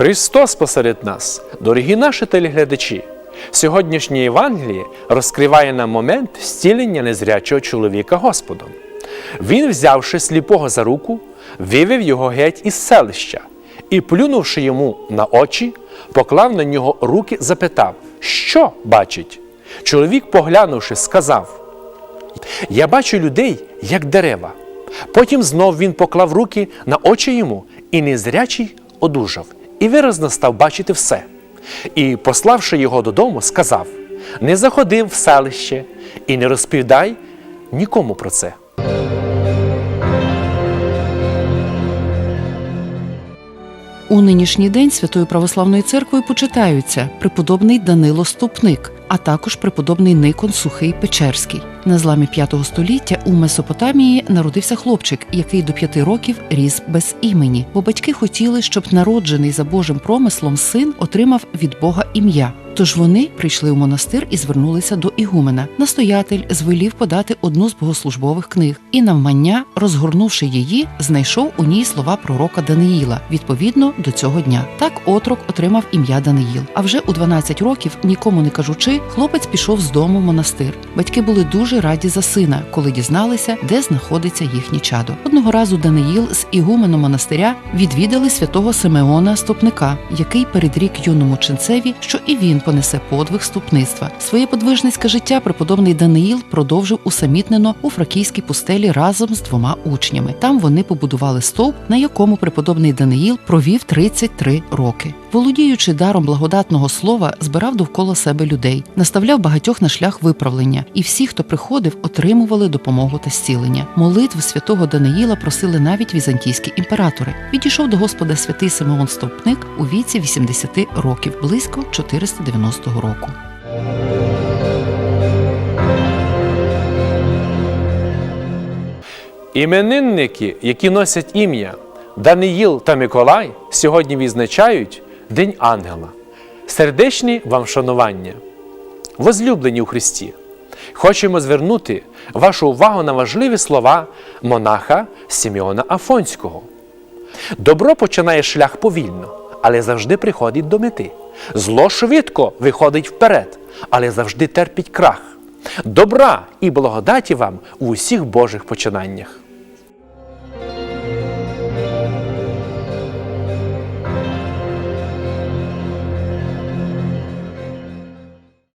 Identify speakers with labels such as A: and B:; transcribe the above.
A: Христос посеред нас, дорогі наші телеглядачі, сьогоднішнє Євангеліє розкриває нам момент зцілення незрячого чоловіка Господом. Він, взявши сліпого за руку, вивів його геть із селища і, плюнувши йому на очі, поклав на нього руки, запитав, що бачить. Чоловік, поглянувши, сказав: Я бачу людей, як дерева. Потім знов він поклав руки на очі йому, і незрячий одужав, і виразно став бачити все. І, пославши його додому, сказав: Не заходив в селище і не розповідай нікому про це.
B: У нинішній день Святою Православною церквою почитаються преподобний Данило Ступник, а також преподобний Никон Сухий Печерський. На зламі V століття у Месопотамії народився хлопчик, який до п'яти років ріс без імені, бо батьки хотіли, щоб народжений за Божим промислом син отримав від Бога ім'я. Тож вони прийшли у монастир і звернулися до ігумена. Настоятель звелів подати одну з богослужбових книг, і навмання, розгорнувши її, знайшов у ній слова пророка Даниїла відповідно до цього дня. Так отрок отримав ім'я Даниїл. А вже у 12 років, нікому не кажучи, хлопець пішов з дому в монастир. Батьки були дуже раді за сина, коли дізналися, де знаходиться їхнє чадо. Одного разу Даниїл з ігуменом монастиря відвідали святого Симеона Стопника, який передрік юному ченцеві, що і він понесе подвиг ступництва. Своє подвижницьке життя преподобний Даниїл продовжив усамітнено у фракійській пустелі разом з двома учнями. Там вони побудували стовп, на якому преподобний Даниїл провів 33 роки. Володіючи даром благодатного слова, збирав довкола себе людей, наставляв багатьох на шлях виправлення, і всі, хто приходив, отримували допомогу та зцілення. Молитв святого Даниїла просили навіть візантійські імператори. Відійшов до Господа святий Симеон Стовпник у віці 80 років, близько 490 року.
A: Іменинники, які носять ім'я Даниїл та Миколай, сьогодні відзначають День Ангела. Сердечні вам шанування. Возлюблені у Христі, хочемо звернути вашу увагу на важливі слова монаха Сімеона Афонського. Добро починає шлях повільно, але завжди приходить до мети. Зло швидко виходить вперед, але завжди терпить крах. Добра і благодаті вам у усіх Божих починаннях.